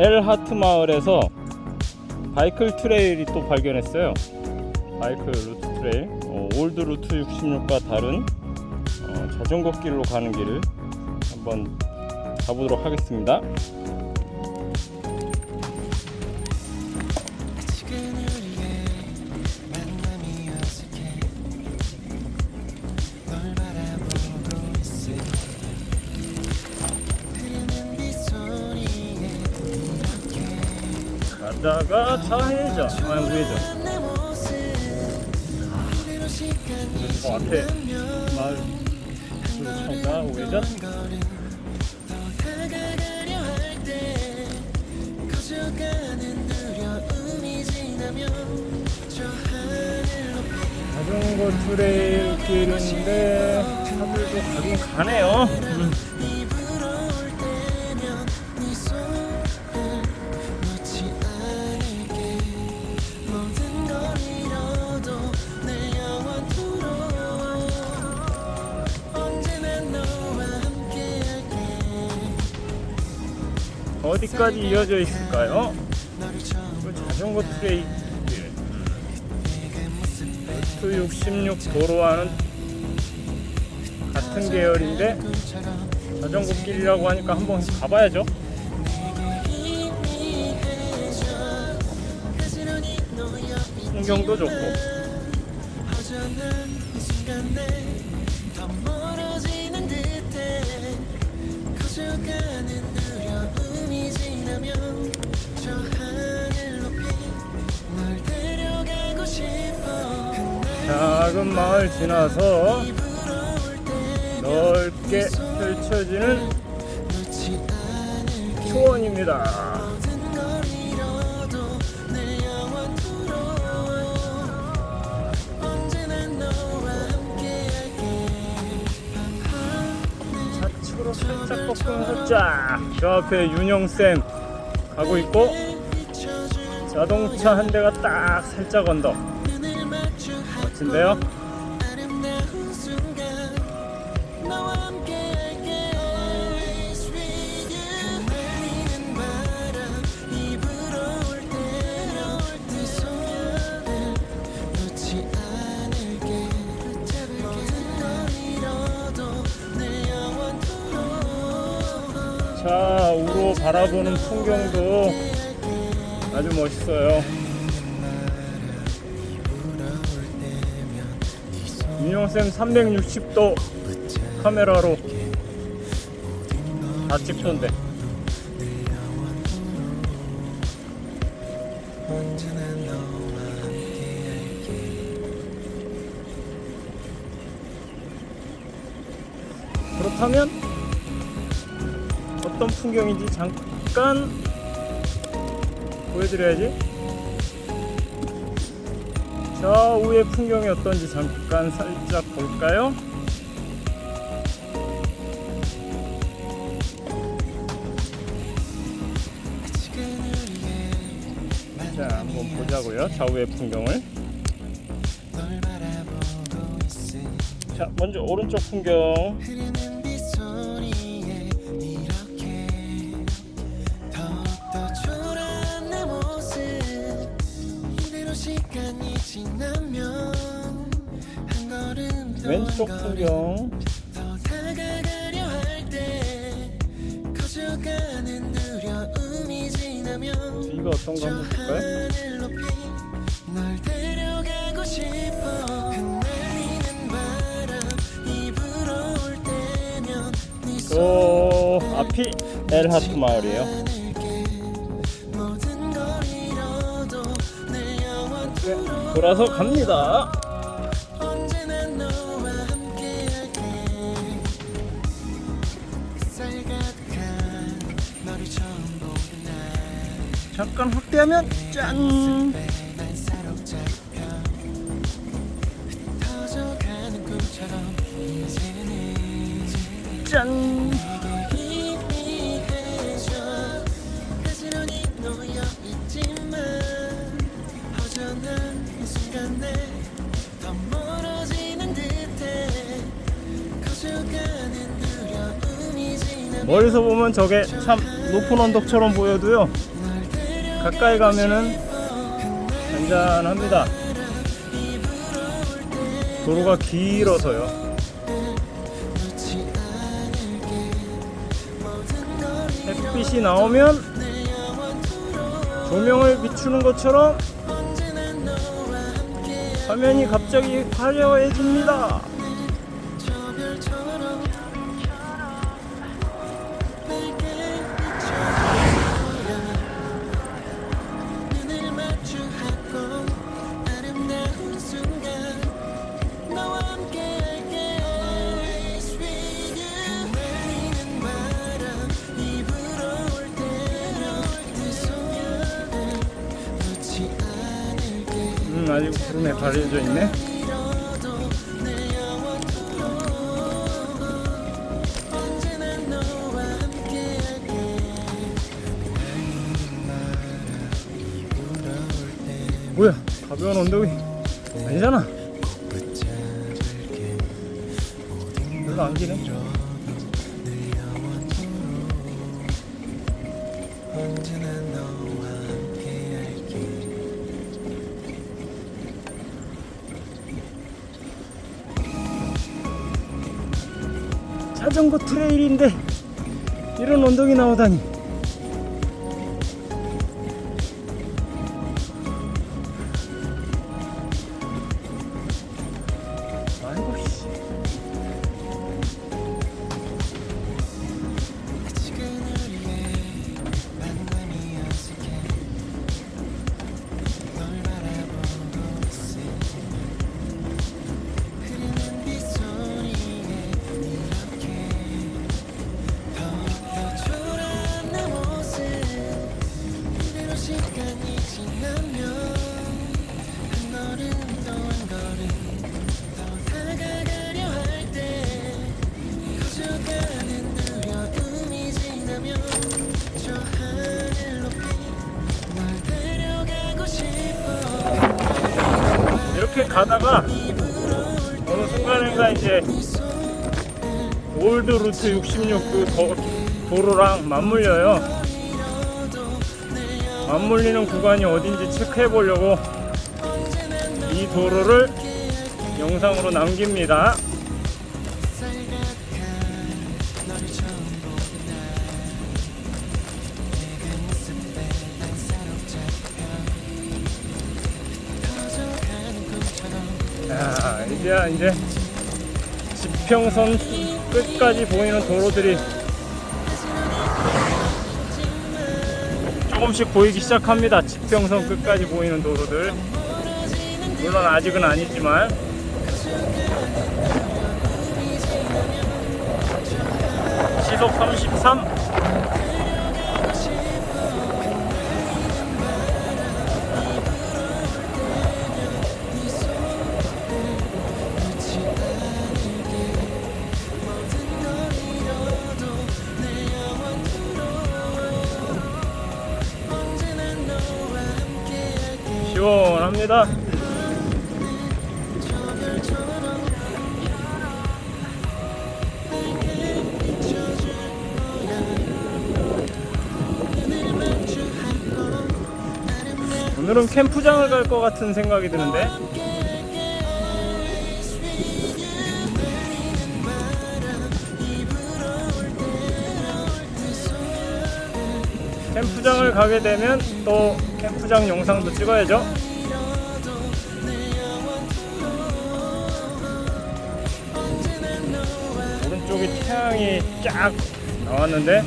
엘하트 마을에서 바이클 트레일이 또 발견했어요. 바이크 루트 트레일, 어, 올드 루트 66과 다른 어, 자전거 길로 가는 길을 한번 가보도록 하겠습니다. 가다가 좌회전, 아 우회전. 이대로 시간이 어, 앞에 마을 그 차가 우회전. 저 자전거 트레일 길인데 차들도 가긴 가네요. 음. 어디까지 이어져 있을까요? 자전거 트레일 길. 내게 모습 루트 66 도로와는 같은 계열인데 자전거 길이라고 하니까 한번 가봐야죠. 풍경도 좋고. 작은 마을 지나서 넓게 펼쳐지는 초원입니다. 좌측으로 살짝 꺾으면서 쫙. 저 앞에 윤영쌤 가고 있고 자동차 한 대가 딱 살짝 언덕. 멋진데요? 좌우로 바라보는 풍경도 아주 멋있어요. 윤영쌤 360도 카메라로 다 찍던데. 그렇다면 어떤 풍경인지 잠깐 보여드려야지. 좌우의 풍경이 어떤지 잠깐 살짝 볼까요? 자, 한번 보자고요. 좌우의 풍경을. 자, 먼저 오른쪽 풍경. 시간이 지나면 한 걸음 더 왼쪽 풍경. 더 다가가려 할때 커져가는 두려움이 지나면 뒤가 어떤가 저 한번 볼까요? 하늘 높이 널 데려가고 싶어 흩날리는 바람 입으로 올 때면 네저 앞이 엘하트 마을이에요. 돌아서 갑니다. 잠깐 확대하면 짠. 멀리서 보면 저게 참 높은 언덕처럼 보여도요. 가까이 가면은 잔잔합니다. 도로가 길어서요. 햇빛이 나오면 조명을 비추는 것처럼 화면이 갑자기 화려해집니다. 가려져 있네. 뭐야? 가벼운 언덕이 아니잖아. 별로 안 기네. 언제나 너와 자전거 트레일인데 이런 언덕이 나오다니. 가다가 어느 순간인가 이제 올드 루트 66그 도, 도로랑 맞물려요. 맞물리는 구간이 어딘지 체크해 보려고 이 도로를 영상으로 남깁니다. 이제 이제 지평선 끝까지 보이는 도로들이 조금씩 보이기 시작합니다. 지평선 끝까지 보이는 도로들. 물론 아직은 아니지만 시속 33. 시원합니다. 오늘은 캠프장을 갈 것 같은 생각이 드는데 캠프장을 가게 되면 또 캠프장 영상도 찍어야죠. 태양이 쫙 나왔는데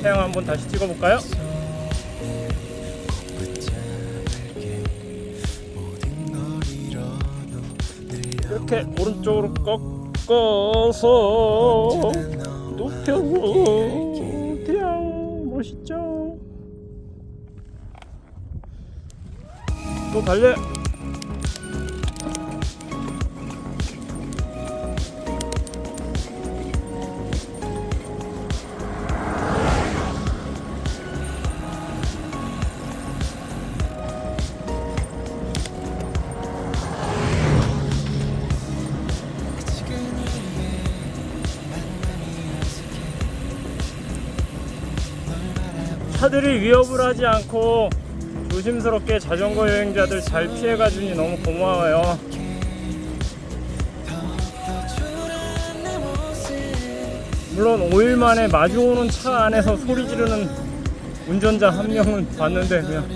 태양 한번 다시 찍어볼까요? 이렇게 오른쪽으로 꺾어서 높여 태양 멋있죠? 또 달려 차들이 위협을 하지 않고 조심스럽게 자전거 여행자들 잘 피해가 주니 너무 고마워요. 물론 5일 만에 마주오는 차 안에서 소리 지르는 운전자 한 명은 봤는데 그냥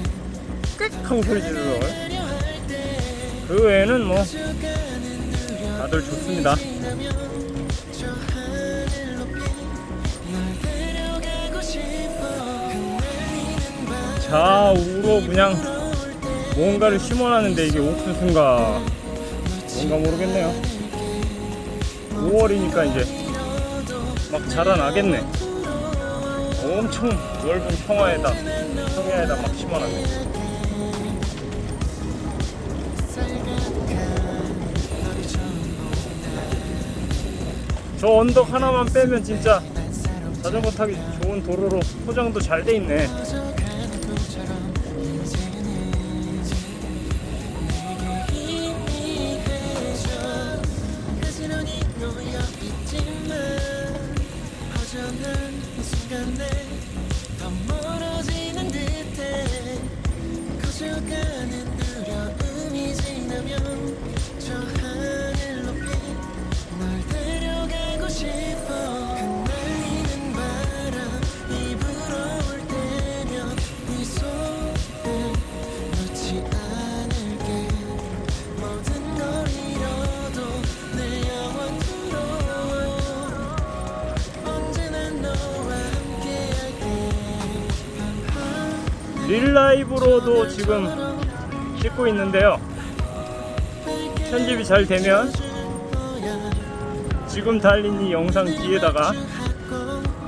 꽥 하고 소리 지르더라고요. 그 외에는 뭐 다들 좋습니다. 좌우로 그냥 뭔가를 심어놨는데 이게 옥수수인가 뭔가 모르겠네요. 5월이니까 이제 막 자라나겠네. 엄청 넓은 평화에다 평야에다 막 심어놨네. 저 언덕 하나만 빼면 진짜 자전거 타기 좋은 도로로 포장도 잘 돼 있네. 릴라이브로도 지금 찍고 있는데요. 편집이 잘 되면 지금 달린 이 영상 뒤에다가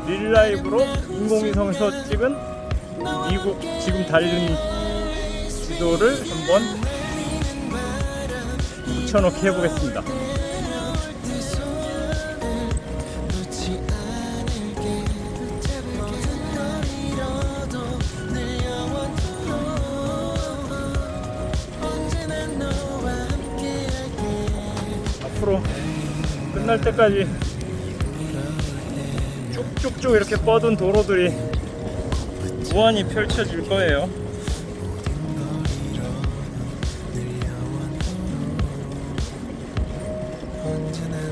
릴라이브로 인공위성에서 찍은 미국 지금 달린 지도를 한번 붙여넣기 해보겠습니다. 앞으로 끝날 때까지 쭉쭉쭉 이렇게 뻗은 도로들이 무한히 펼쳐질 거예요. 언제나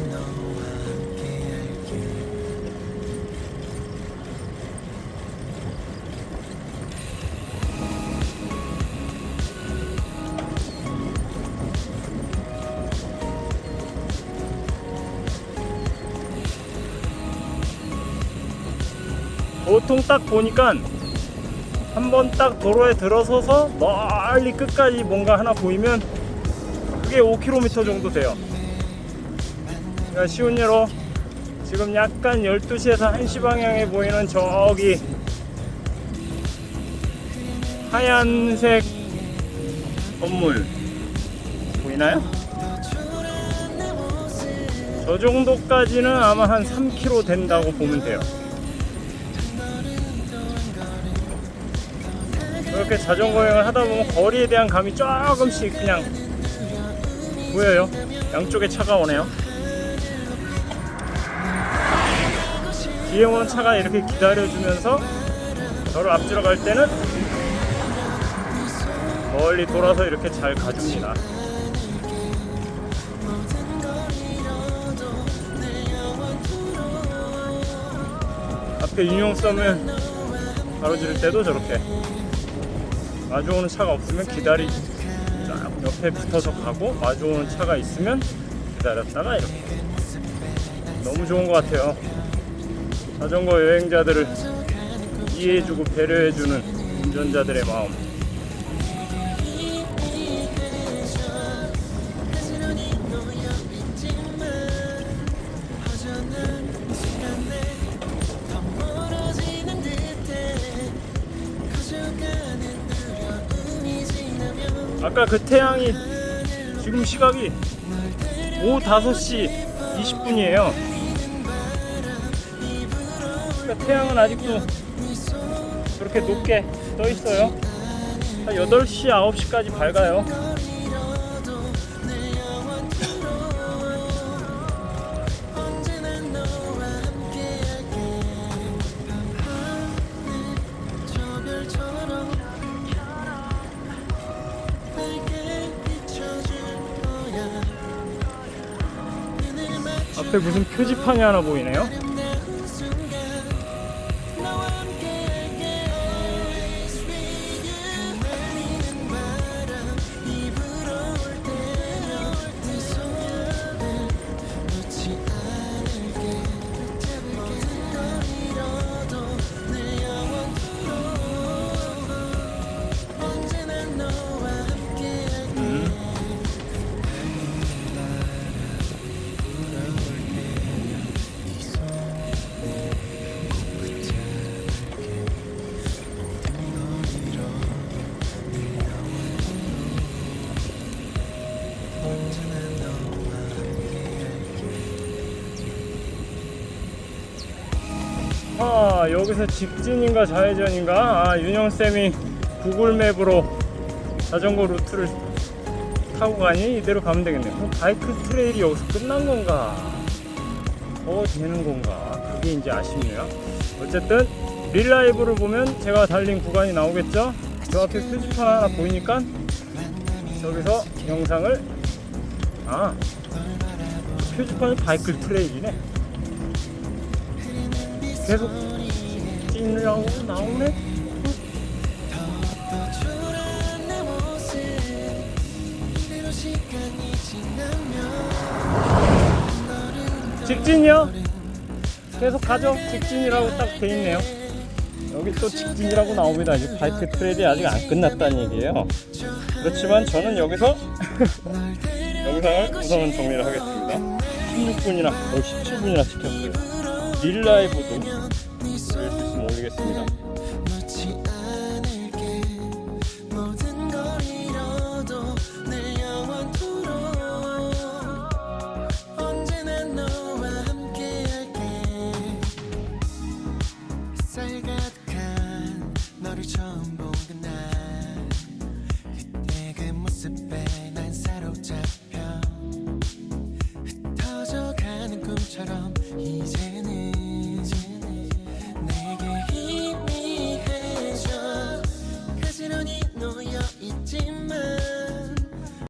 보통 딱 보니까 한 번 딱 도로에 들어서서 멀리 끝까지 뭔가 하나 보이면 그게 5km 정도 돼요. 그러니까 쉬운 예로 지금 약간 12시에서 1시 방향에 보이는 저기 하얀색 건물 보이나요? 저 정도까지는 아마 한 3km 된다고 보면 돼요. 그렇게 자전거 여행을 하다 보면 거리에 대한 감이 조금씩 그냥 보여요. 양쪽에 차가 오네요. 뒤에 오는 차가 이렇게 기다려주면서 저를 앞지러 갈 때는 멀리 돌아서 이렇게 잘 가줍니다. 앞에 인용섬을 가로지를 때도 저렇게 마주오는 차가 없으면 기다리 쫙 옆에 붙어서 가고 마주오는 차가 있으면 기다렸다가 이렇게. 너무 좋은 것 같아요. 자전거 여행자들을 이해해주고 배려해주는 운전자들의 마음 아까 그 태양이 지금 시각이 오후 5시 20분이에요. 그러니까 태양은 아직도 그렇게 높게 떠 있어요. 한 8시 9시까지 밝아요 앞에 무슨 표지판이 하나 보이네요. 아 여기서 직진인가 좌회전인가? 아 윤영 쌤이 구글맵으로 자전거 루트를 타고 가니 이대로 가면 되겠네. 그럼 바이크 트레일이 여기서 끝난 건가? 더 되는 건가? 그게 이제 아쉽네요. 어쨌든 릴라이브를 보면 제가 달린 구간이 나오겠죠? 저 앞에 표지판 하나 보이니까 저기서 영상을 아 표지판이 바이크 트레일이네. 계속 찐이라고 나오네? 직진이요? 계속 가죠. 직진이라고 딱 돼 있네요. 여기 또 직진이라고 나옵니다. 아직 바이크 트레일이 아직 안 끝났다는 얘기예요. 그렇지만 저는 여기서 영상을 우선은 정리를 하겠습니다. 16분이나 거의 17분이나 찍혔어요. 릴라이브도 올리겠습니다.